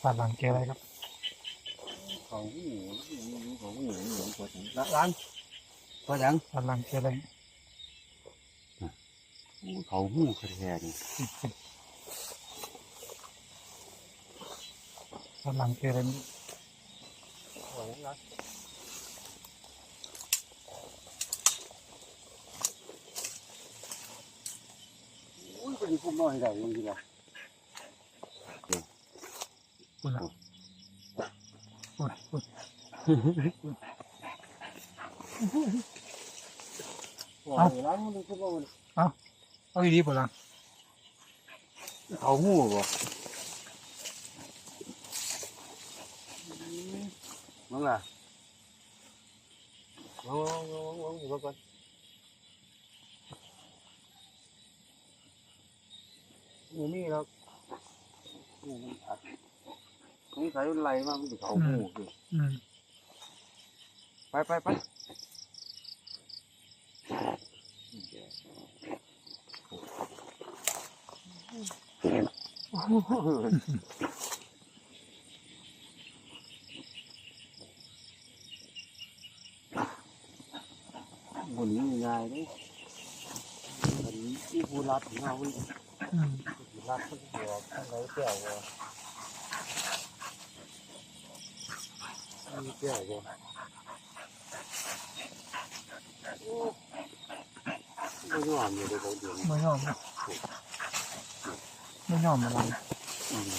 ผ่านหลังเจออะไรครับเขาหูเขาหูหนูกดละล้างพอดังผ่านหลังเจออะไรเขาหูแท้ๆนี่ผ่านหลังเจออะไรอุ้ยเป็นคุ้มน้อยได้ยังไงล่ะ ปุ่นละปุ่นปุ่นเอาล้างมันคุ้มน้อยเอาดีๆปุ่นละเขาหูบ่มึงล่ะมองมองมองอยู่ก่อนอยู่นี่แล้ว นี่ใส่ไหลมามันจะเขาหูสิอืมไปไปไปบนนี้ง่ายเลยบนนี้ที่ผู้รัดของเราเว้ยอืม ผู้รัดก็จะบอกข้างไหนแก้วบ่ มีแก้วบ่โอ้ไม่ยอมเลยเดี๋ยวเขาเดี๋ยวนี้ไม่ยอมนะไม่ยอมอะไรอืม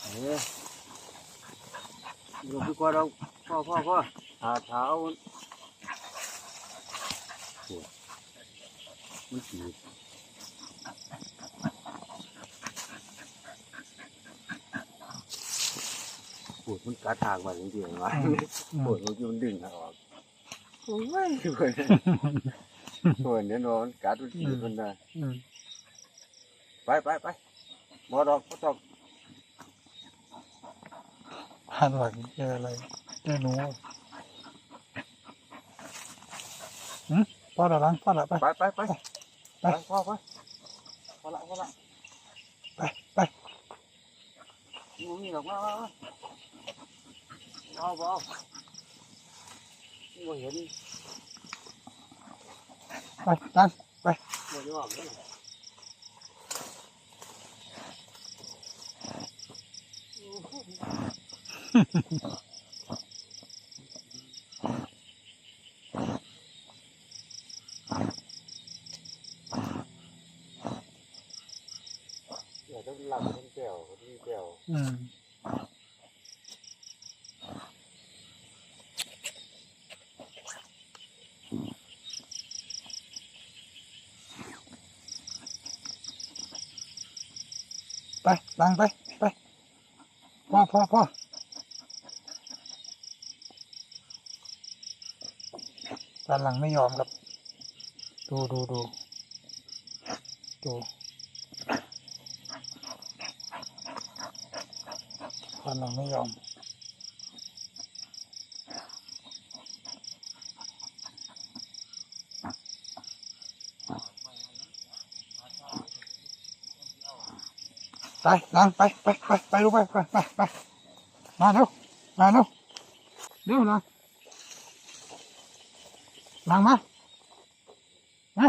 เอ๊ะอยู่ดีกว่าเราพ่อพ่อพ่อหาเท้ามันโอ้ยมันสี ปวดมันกัดทางมาจริงๆวะอืมปวดมันมันดึงออกโอ้ยปวดปวดเนี่ยนอนกัดมันขีดมันได้อืมไปไปไปบ่ดอกบ่ต้องผ่านหลังเจออะไรเจอหนูอืมพ่อละล้างพ่อละไปไปไปไปไปไปพ่อไปพอละพอละไปไปงูนี่หรอกมามามา เอาบ่เอาบ่เห็นไปล้างบ่ยอมเลยเดี๋ยวต้องหลับต้องแก้วต้องแก้วอืม ไปลังไปไปพ่อพ่อพ่อด้านหลังไม่ยอมครับ ดูดูดูดูด้านหลังไม่ยอม ไปล้างไปไปไปไปลูกไปไปไปไปมาเร็วมาเร็วเร็วนะล้างมามา